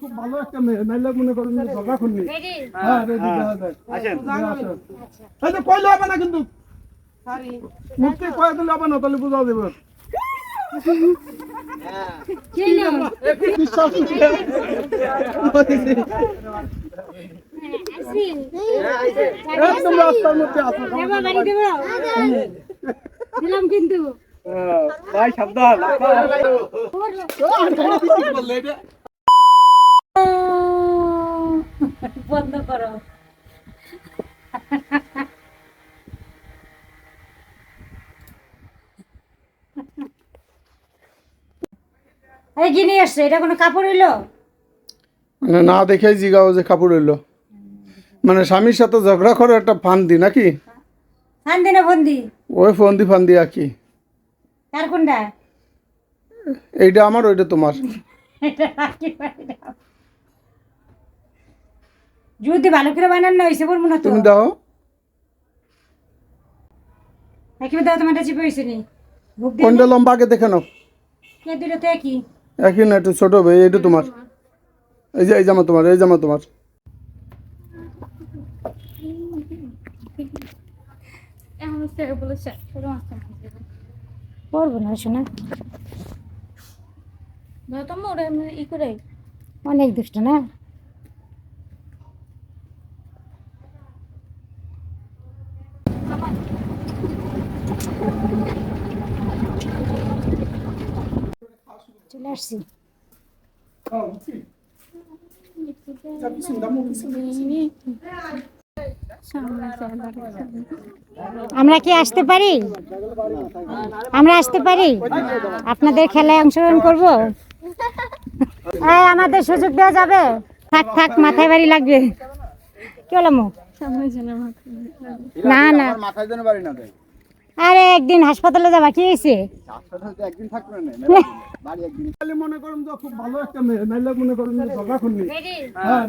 খুব ভালো একটা মেয়ে নাইলে মনে করেন ঝগড়া করনি হ্যাঁ রেডি দেখা যায় আসেন আসেন। এই যে কইলে হবে না কিন্তু মুক্তি কয়ে দিলে হবে না তাহলে বুঝা দেবে দিলাম কিন্তু ভাই সাবধান বন্ধ করো। এই কি নিয়ে আসছে এটা কোনো কাপড় মানে না দেখে জিগাও যে কাপড় হইল। মানে স্বামীর সাথে ঝগড়া করে একটা ফান্দি নাকি? ফান্দি না ফন্দি? ওই ফন্দি ফান্দি আঁকি কার কোনটা? এইটা আমার ওইটা তোমার। এটা রাখি। যদি ভালো করে বানান না হয়েছে বলব না তো। তুমি দাও। একবার দাও তোমারটা চিপে হয়েছে নি? কোনটা লম্বা আগে দেখে নাও। কে দুটো তো একই। একই না একটু ছোট হবে এইটা তোমার। এই যে এই জামা তোমার এই জামা তোমার। পড়ব না শোনা। ই করে অনেক দুষ্ট না? চলে আসছি। আমরা কি আসতে পারি? আমরা আসতে পারি? আপনাদের খেলায় অংশগ্রহণ করব? আমাদের সুযোগ দেওয়া যাবে। থাক থাক মাথায় বাড়ি লাগবে। কি হলো মো? না না। মাথায় বাড়ি না দেয়। আরে একদিন হাসপাতালে যাবা কি হয়েছে? মনে মনে হ্যাঁ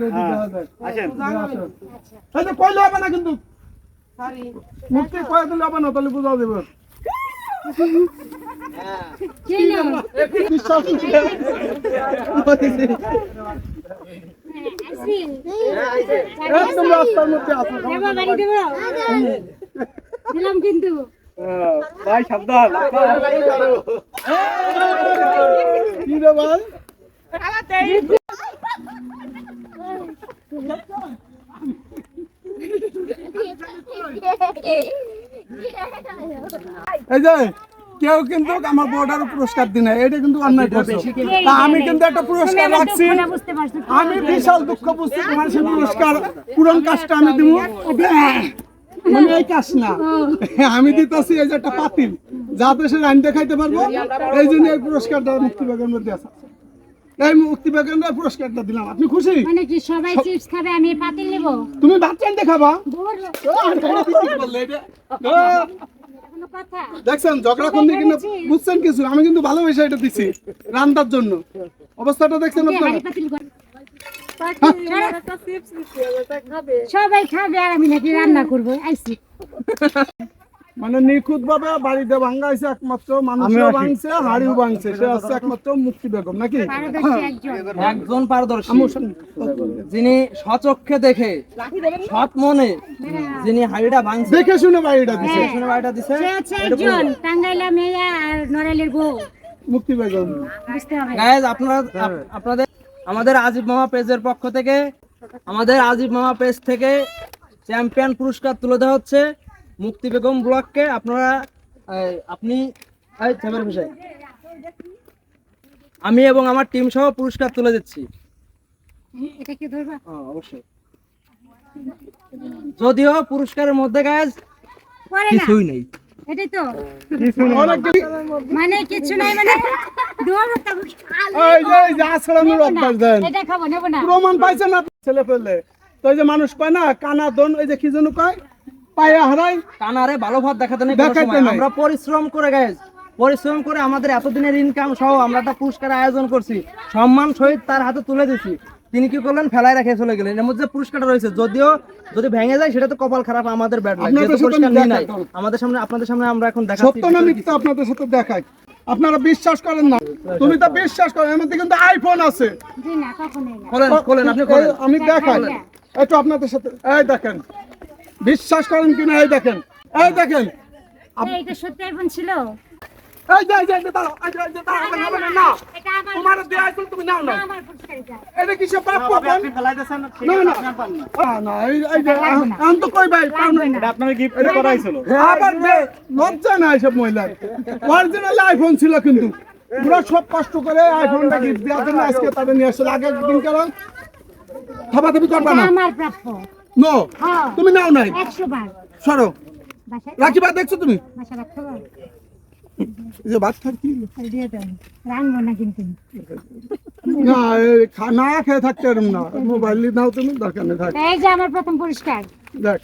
দিলাম কিন্তু। ভাই সাবধান। কি রে ভাই এই যে কেউ কিন্তু আমার বর্ডার পুরস্কার দিনে এটা কিন্তু অন্যায় করছে। তা আমি কিন্তু একটা পুরস্কার রাখছি। বুঝতে? আমি বিশাল দুঃখ বুঝছি তোমার সেই পুরস্কার পূরণ কাজটা আমি দিব। মানে এই কাজ না। আমি দিতেছি এই যে একটা পাতিল যা দেশে আইন দেখাইতে পারব এই জন্য এই পুরস্কারটা মধ্যে আছে। এই মুক্তি পুরস্কারটা দিলাম আপনি খুশি? মানে কি সবাই চিপস খাবে আমি পাতিল নেব? তুমি দেখছেন ঝগড়া বুঝছেন কিছু? আমি কিন্তু ভালোবেসে এটা দিছি রান্নার জন্য। অবস্থাটা দেখছেন আপনারা? সবাই খাবে আর আমি নাকি রান্না করব আইসি মানে নিখুঁত ভাবে বাড়িতে একমাত্র মানুষও ভাঙছে হাড়িও ভাঙছে সে হচ্ছে একমাত্র মুক্তি বেগম নাকি? একজন। একজন পারদর্শী। যিনি সচক্ষে দেখে সৎ মনে যিনি হাড়িটা ভাঙছে দেখে শুনে বাড়িটা দিছে। শুনে বাড়িটা দিছে। একজন টাঙ্গাইলা মেয়া আর নড়াইলের বউ। মুক্তি বেগম। গাইজ আপনারা আপনাদের আমাদের আজিব মামা পেজের পক্ষ থেকে আমাদের আজিব মামা পেজ থেকে চ্যাম্পিয়ন পুরস্কার তুলে দেওয়া হচ্ছে মুক্তি বেগম ব্লককে। আপনারা আপনি এই, ছেলের বিষয় আমি এবং আমার টিম সহ পুরস্কার তুলে দিচ্ছি। এটা কি ধরবা? হ্যাঁ, অবশ্যই। যদিও পুরস্কারের মধ্যে পরে কিছুই নেই। এটাই তো। মানে কিছু নাই মানে। দৌড় এই যে এই যে আছড়ানোর অভ্যাস দেন। এটা খাব নেব না। প্রমাণ পাইছে না ছেলে পেলে তো যে মানুষ কয় না কানা দন ওই যে কি যেন কয়? পায়া হারাই কানারে ভালো ভাব দেখাতে নেই কোনো দেখাইতে সময়। নাই। আমরা পরিশ্রম করে গাইজ পরিশ্রম করে আমাদের এতদিনের ইনকাম সহ আমরা একটা পুরস্কার আয়োজন করছি। সম্মান সহিত তার হাতে তুলে দিছি। তিনি কি করলেন? ফেলায় রেখে চলে গেলেন। এর মধ্যে পুরস্কারটা রয়েছে। যদিও যদি ভেঙে যায় সেটা তো কপাল খারাপ আমাদের ব্যাড লাগে। পুরস্কার নাই। আমাদের সামনে আপনাদের সামনে আমরা এখন দেখাচ্ছি। সত্য না মিথ্যা আপনাদের সাথে দেখাই। আপনারা বিশ্বাস করেন না। তুমি তো বিশ্বাস করেন এর মধ্যে কিন্তু আইফোন আছে। আমি দেখাই। একটু আপনাদের সাথে এই দেখেন। বিশ্বাস করেন কিনা এই দেখেন। এই দেখেন। এই, এটা সত্যি আইফোন ছিল? এই যে এই যে, এই যে দাঁড়াও, এই যে, এই যে দাঁড়াও, হবে না, হবে না, না তোমার দিয়ে তুমি নাও না। এটা। এটা। কিসে প্রাপ্য পান ফেলাইতেছেন না না। আ, না। এই এই যে আম তো কই ভাই পাও না। এটা আপনার গিফট করা হয়েছিল আবার লজ্জা না এসব মহিলার। অরিজিনাল আইফোন ছিল কিন্তু। পুরো সব কষ্ট করে আইফোনটা গিফট দেওয়ার জন্য আজকে তাদের নিয়ে আসলে আগে একদিন কারণ থাপাথাপি করবা না? আমার প্রাপ্য। নো হ্যাঁ। তুমি নাও নাই। একশো বার। সরো। রাখিবা দেখছ তুমি? বাসা যে ভাত খাচ্ছি রাখব না কিন্তু। না এই খেয়ে থাকতে পারুম না। মোবাইল নাও তুমি দরকার নেই এই যে আমার প্রথম পুরস্কার দেখ।